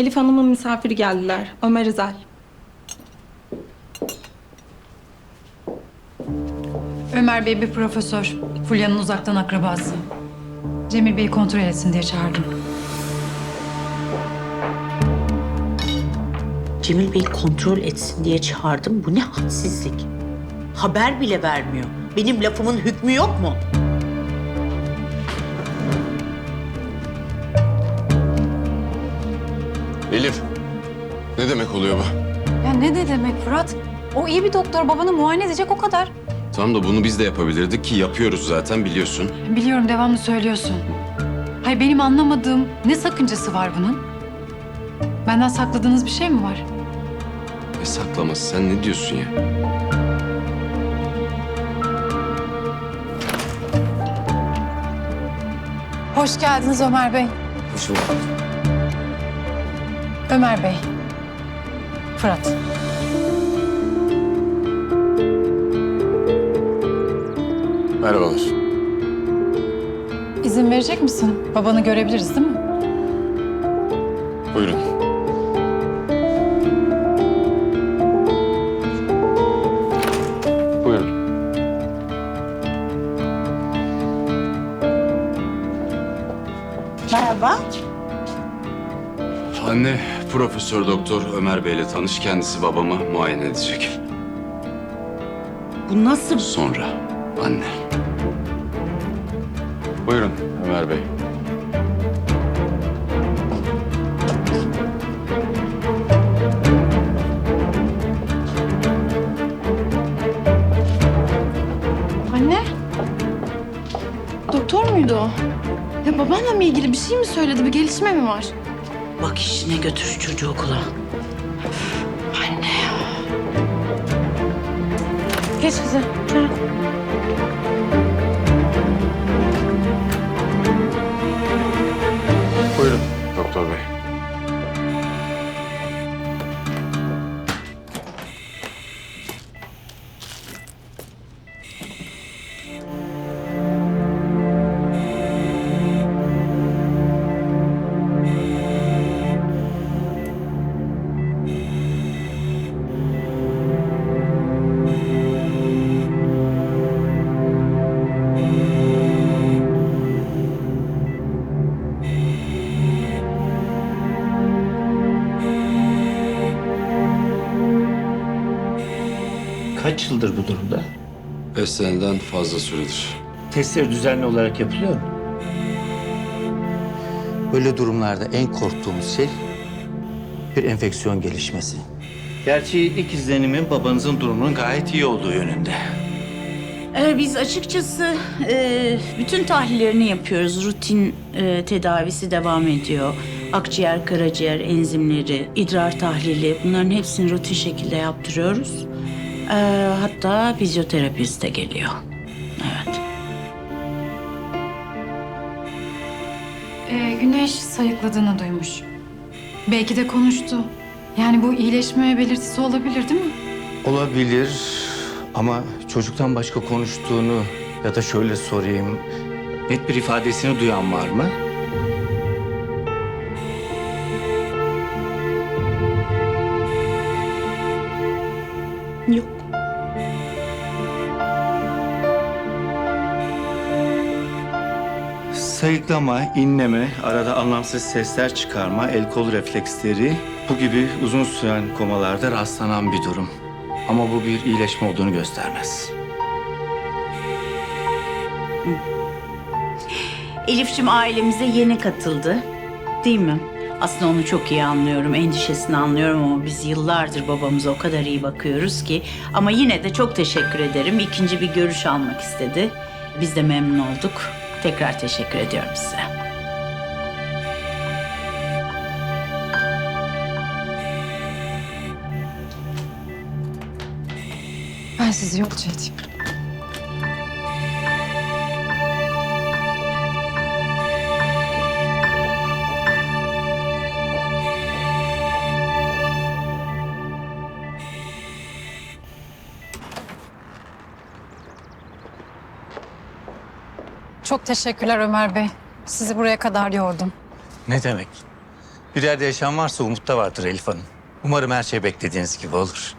Elif Hanım'ın misafiri geldiler. Ömer Özel. Ömer Bey bir profesör. Fulya'nın uzaktan akrabası. Cemil Bey'i kontrol etsin diye çağırdım. Cemil Bey kontrol etsin diye çağırdım. Bu ne hadsizlik. Haber bile vermiyor. Benim lafımın hükmü yok mu? Elif, ne demek oluyor bu? Ya ne de demek Fırat? O iyi bir doktor babanı muayene edecek o kadar. Tamam da bunu biz de yapabilirdik ki yapıyoruz zaten biliyorsun. Biliyorum devamlı söylüyorsun. Hayır benim anlamadığım ne sakıncası var bunun? Benden sakladığınız bir şey mi var? Ne saklaması sen ne diyorsun ya? Hoş geldiniz Ömer Bey. Ömer Bey. Fırat. Merhabalar. İzin verecek misin? Babanı görebiliriz değil mi? Buyurun. Buyurun. Merhaba. Anne, Profesör Doktor Ömer Bey'le tanış. Kendisi babamı muayene edecek. Bu nasıl? Sonra anne. Buyurun Ömer Bey. Anne? Doktor muydu o? Ya babanla mı ilgili bir şey mi söyledi? Bir gelişme mi var? Bak işine götür çocuğu okula. Anne. Geç kızım. Buyurun Kaç yıldır bu durumda? Beş seneden fazla süredir. Testleri düzenli olarak yapılıyor mu? Böyle durumlarda en korktuğumuz şey bir enfeksiyon gelişmesi. Gerçi ilk izlenimin babanızın durumunun gayet iyi olduğu yönünde. Ee, biz açıkçası e, bütün tahlillerini yapıyoruz. Rutin e, tedavisi devam ediyor. Akciğer, karaciğer enzimleri, idrar tahlili bunların hepsini rutin şekilde yaptırıyoruz. Ee, hatta fizyoterapist de geliyor. Evet. Ee, güneş sayıkladığını duymuş. Belki de konuştu. Yani bu iyileşme belirtisi olabilir değil mi? Olabilir ama çocuktan başka konuştuğunu ya da şöyle sorayım. Net bir ifadesini duyan var mı? Yok. Sayıklama, inleme, arada anlamsız sesler çıkarma, el kol refleksleri bu gibi uzun süren komalarda rastlanan bir durum. Ama bu bir iyileşme olduğunu göstermez. Elif'ciğim ailemize yeni katıldı. Değil mi? Aslında onu çok iyi anlıyorum, endişesini anlıyorum ama biz yıllardır babamıza o kadar iyi bakıyoruz ki. Ama yine de çok teşekkür ederim. İkinci bir görüş almak istedi. Biz de memnun olduk. Tekrar teşekkür ediyorum size. Ben sizi yolcu edeyim. Çok teşekkürler Ömer Bey. Sizi buraya kadar yordum. Ne demek? Bir yerde yaşam varsa umut da vardır Elif Hanım. Umarım her şey beklediğiniz gibi olur.